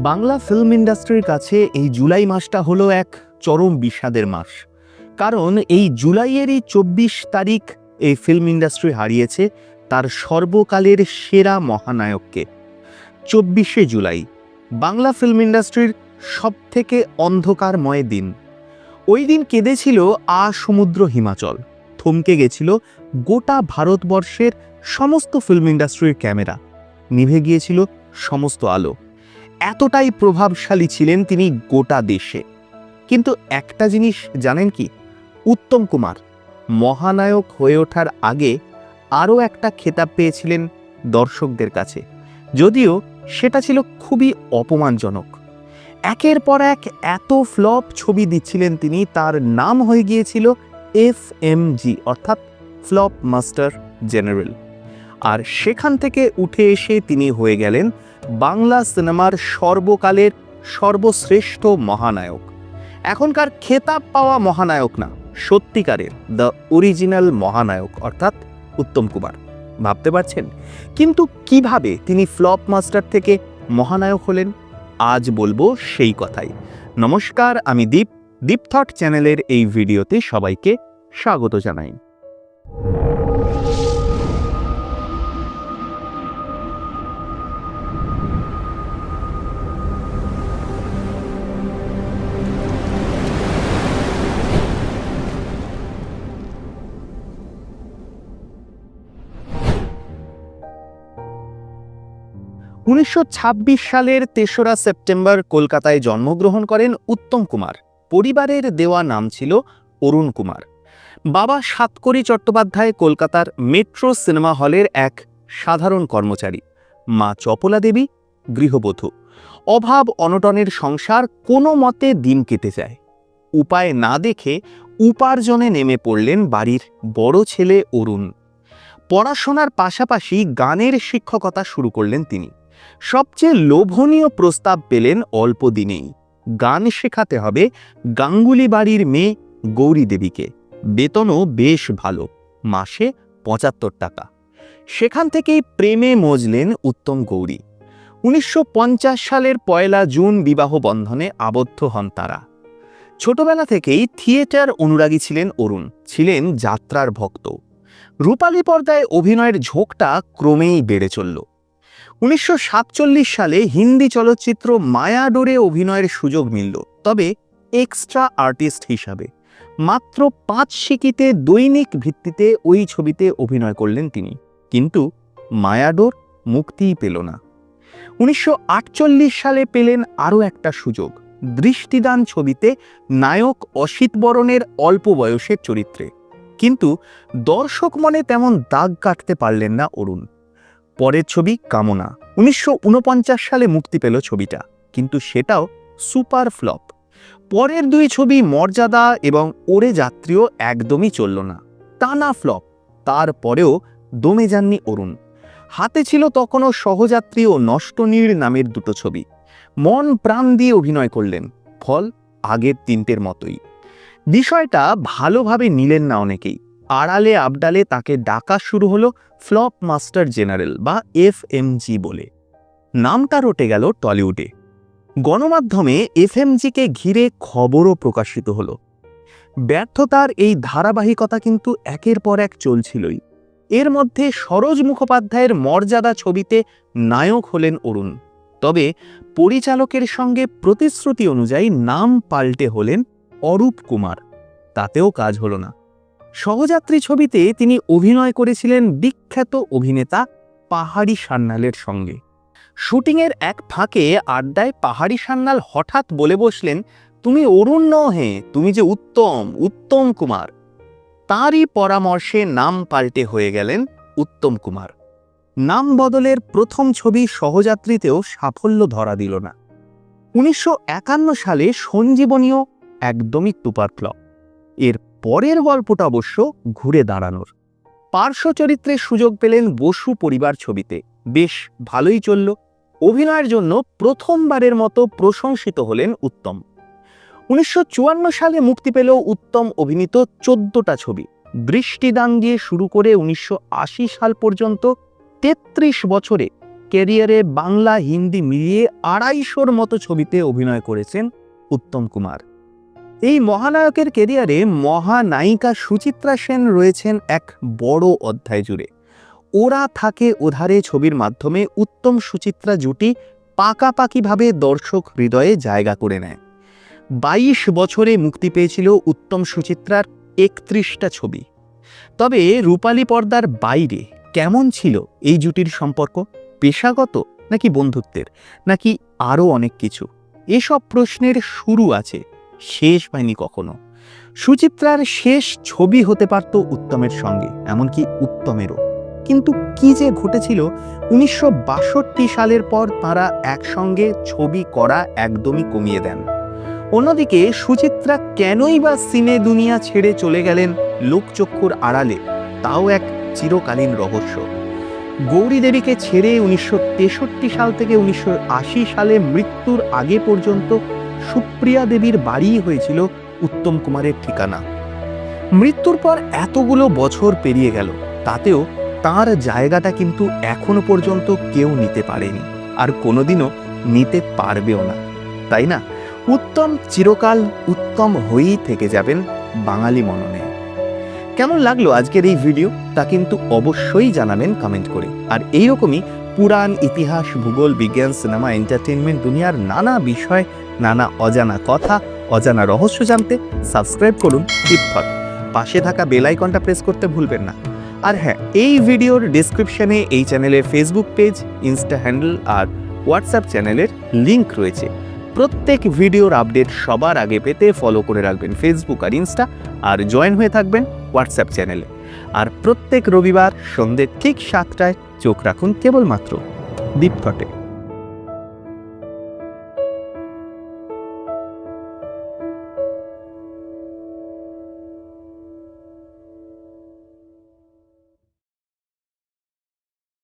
Bangla film ইন্ডাস্ট্রির কাছে এই জুলাই মাসটা হলো এক চরম বিষাদের মাস। কারণ এই জুলাইয়েরই চব্বিশ তারিখ এই ফিল্ম ইন্ডাস্ট্রি হারিয়েছে তার সর্বকালের সেরা মহানায়ককে। চব্বিশে জুলাই, বাংলা ফিল্ম ইন্ডাস্ট্রির সব থেকে অন্ধকারময় দিন। ওই দিন কেঁদেছিল আ সমুদ্র হিমাচল, থমকে গেছিল গোটা ভারতবর্ষের সমস্ত ফিল্ম ইন্ডাস্ট্রির ক্যামেরা, নিভে গিয়েছিল সমস্ত আলো। এতটাই প্রভাবশালী ছিলেন তিনি গোটা দেশে। কিন্তু একটা জিনিস জানেন কি? উত্তম কুমার, মহানায়ক হয়ে ওঠার আগে আরও একটা খেতাব পেয়েছিলেন দর্শকদের কাছে। যদিও সেটা ছিল খুবই অপমানজনক। একের পর এক এত ফ্লপ ছবি দিচ্ছিলেন তিনি, তার নাম হয়ে গিয়েছিল এফ এম জি, অর্থাৎ ফ্লপ মাস্টার জেনারেল। আর সেখান থেকে উঠে এসে তিনি হয়ে গেলেন বাংলা সিনেমার সর্বকালের সর্বশ্রেষ্ঠ মহানায়ক। এখনকার খেতাব পাওয়া মহানায়ক না, সত্যিকারের দ্য অরিজিনাল মহানায়ক, অর্থাৎ উত্তম কুমার। ভাবতে পারছেন? কিন্তু কীভাবে তিনি ফ্লপ মাস্টার থেকে মহানায়ক হলেন? আজ বলব সেই কথাই। নমস্কার, আমি দীপ। দীপ থট চ্যানেলের এই ভিডিওতে সবাইকে স্বাগত জানাই। উনিশশো ছাব্বিশ সালের তেসরা সেপ্টেম্বর কলকাতায় জন্মগ্রহণ করেন উত্তম কুমার। পরিবারের দেওয়া নাম ছিল অরুণ কুমার। বাবা সাতকরি চট্টোপাধ্যায় কলকাতার মেট্রো সিনেমা হলের এক সাধারণ কর্মচারী। মা চপলা দেবী গৃহবধূ। অভাব অনটনের সংসার কোনো মতে দিন কেটে যায়। উপায় না দেখে উপার্জনে নেমে পড়লেন বাড়ির বড় ছেলে অরুণ। পড়াশোনার পাশাপাশি গানের শিক্ষকতা শুরু করলেন তিনি। সবচেয়ে লোভনীয় প্রস্তাব পেলেন অল্প দিনেই। গান শেখাতে হবে গাঙ্গুলি বাড়ির মেয়ে গৌরী দেবীকে। বেতনও বেশ ভালো, মাসে পঁচাত্তর টাকা। সেখান থেকেই প্রেমে মজলেন উত্তম গৌরী। উনিশশো পঞ্চাশ সালের পয়লা জুন বিবাহ বন্ধনে আবদ্ধ হন তারা। ছোটবেলা থেকেই থিয়েটার অনুরাগী ছিলেন অরুণ, ছিলেন যাত্রার ভক্ত। রূপালী পর্দায় অভিনয়ের ঝোঁকটা ক্রমেই বেড়ে চলল। উনিশশো সাতচল্লিশ সালে হিন্দি চলচ্চিত্র মায়াডোরে অভিনয়ের সুযোগ মিলল, তবে এক্সট্রা আর্টিস্ট হিসাবে। মাত্র পাঁচ সিকিতে দৈনিক ভিত্তিতে ওই ছবিতে অভিনয় করলেন তিনি। কিন্তু মায়াডোর মুক্তিই পেল না। উনিশশো আটচল্লিশ সালে পেলেন আরও একটা সুযোগ, দৃষ্টিদান ছবিতে নায়ক অসিত বরণের অল্প বয়সের চরিত্রে। কিন্তু দর্শক মনে তেমন দাগ কাটতে পারলেন না অরুণ। পরের ছবি কামনা। উনিশশো ঊনপঞ্চাশ সালে মুক্তি পেল ছবিটা, কিন্তু সেটাও সুপার ফ্লপ। পরের দুই ছবি মর্যাদা এবং ওরে যাত্রীও একদমই চলল না। টানা ফ্লপ, তারপরেও দমে যাননি অরুণ। হাতে ছিল তখনও সহযাত্রী ও নষ্টনীর নামের দুটো ছবি। মন প্রাণ দিয়ে অভিনয় করলেন, ফল আগের তিনটের মতোই। বিষয়টা ভালোভাবে নিলেন না অনেকেই। আড়ালে আবডালে তাকে ডাকা শুরু হলো ফ্লপ মাস্টার জেনারেল বা এফ বলে। নামটা রটে গেল টলিউডে। গণমাধ্যমে এফএমজিকে ঘিরে খবরও প্রকাশিত হলো। ব্যর্থতার এই ধারাবাহিকতা কিন্তু একের পর এক চলছিলই। এর মধ্যে সরোজ মুখোপাধ্যায়ের মর্যাদা ছবিতে নায়ক হলেন অরুণ। তবে পরিচালকের সঙ্গে প্রতিশ্রুতি অনুযায়ী নাম পাল্টে হলেন অরূপ কুমার। তাতেও কাজ হলো না। সহযাত্রী ছবিতে তিনি অভিনয় করেছিলেন বিখ্যাত অভিনেতা পাহাড়ি সান্যালের সঙ্গে। শুটিংয়ের এক ফাঁকে আড্ডায় পাহাড়ি সান্যাল হঠাৎ বলে বসলেন, তুমি অরুণ নও হে তুমি যে উত্তম উত্তম কুমার। তারই পরামর্শে নাম পাল্টে হয়ে গেলেন উত্তম কুমার। নাম বদলের প্রথম ছবি সহযাত্রীতেও সাফল্য ধরা দিল না। উনিশশো একান্ন সালে সঞ্জীবনীও একদমই তুপার ফ্লপ। এর পরের গল্পটা অবশ্য ঘুরে দাঁড়ানোর। পার্শ্ব চরিত্রে সুযোগ পেলেন বসু পরিবার ছবিতে। বেশ ভালোই চলল। অভিনয়ের জন্য প্রথমবারের মতো প্রশংসিত হলেন উত্তম। উনিশশো চুয়ান্ন সালে মুক্তি পেল উত্তম অভিনীত চোদ্দটা ছবি। দৃষ্টিদান দিয়ে শুরু করে উনিশশো আশি সাল পর্যন্ত তেত্রিশ বছরে ক্যারিয়ারে বাংলা হিন্দি মিলিয়ে আড়াইশোর মতো ছবিতে অভিনয় করেছেন উত্তম কুমার। এই মহানায়কের কেরিয়ারে মহানায়িকা সুচিত্রা সেন রয়েছেন এক বড় অধ্যায় জুড়ে। ওরা থাকে ওধারে ছবির মাধ্যমে উত্তম সুচিত্রা জুটি পাকাপাকিভাবে দর্শক হৃদয়ে জায়গা করে নেয়। বাইশ বছরে মুক্তি পেয়েছিল উত্তম সুচিত্রার একত্রিশটা ছবি। তবে রূপালী পর্দার বাইরে কেমন ছিল এই জুটির সম্পর্ক? পেশাগত নাকি বন্ধুত্বের? নাকি আরও অনেক কিছু? এসব প্রশ্নের শুরু আছে শেষ হয়নি কখনো। সুচিত্রার শেষ ছবি হতে পারত উত্তমের সঙ্গে, এমনকি উত্তমেরও। কিন্তু কি যে ঘটেছিল, উনিশশো বাষট্টি সালের পর তারা একসঙ্গে ছবি করা একদমই কমিয়ে দেন। অন্যদিকে সুচিত্রা কেনই বা সিনে দুনিয়া ছেড়ে চলে গেলেন লোকচক্ষুর আড়ালে, তাও এক চিরকালীন রহস্য। গৌরী দেবীকে ছেড়ে উনিশশো তেষট্টি সাল থেকে উনিশশো আশি সালে মৃত্যুর আগে পর্যন্ত সুপ্রিয়া দেবীর বাড়িই হয়েছিল উত্তম কুমারের ঠিকানা। মৃত্যুর পর এতগুলো বছর পেরিয়ে গেল, তাতেও তার জায়গাটা কিন্তু এখনও পর্যন্ত কেউ নিতে পারেনি আর কোনোদিনও নিতে পারবেও না। তাই না? উত্তম চিরকাল উত্তম হয়েই থেকে যাবেন বাঙালি মননে। কেমন লাগল আজকের এই ভিডিও তা কিন্তু অবশ্যই জানাবেন কমেন্ট করে। আর এইরকমই পুরাণ, ইতিহাস, ভূগোল, বিজ্ঞান, সিনেমা এন্টারটেনমেন্ট দুনিয়ার নানা বিষয়, নানা অজানা কথা, অজানা রহস্য জানতে সাবস্ক্রাইব করুন টিপথট পাশে থাকা বেল আইকনটা প্রেস করতে ভুলবেন না। আর হ্যাঁ এই ভিডিওর ডিসক্রিপশনে এই চ্যানেলের ফেসবুক পেজ ইনস্টা হ্যান্ডেল আর হোয়াটসঅ্যাপ চ্যানেলের লিংক রয়েছে। প্রত্যেক ভিডিওর আপডেট সবার আগে পেতে ফলো করে রাখবেন ফেসবুক আর ইনস্টা আর জয়েন হয়ে থাকবেন হোয়াটসঅ্যাপ চ্যানেলে। আর প্রত্যেক রবিবার সন্ধ্যে ঠিক সাতটায় চোখ রাখুন কেবলমাত্র দীপথটে।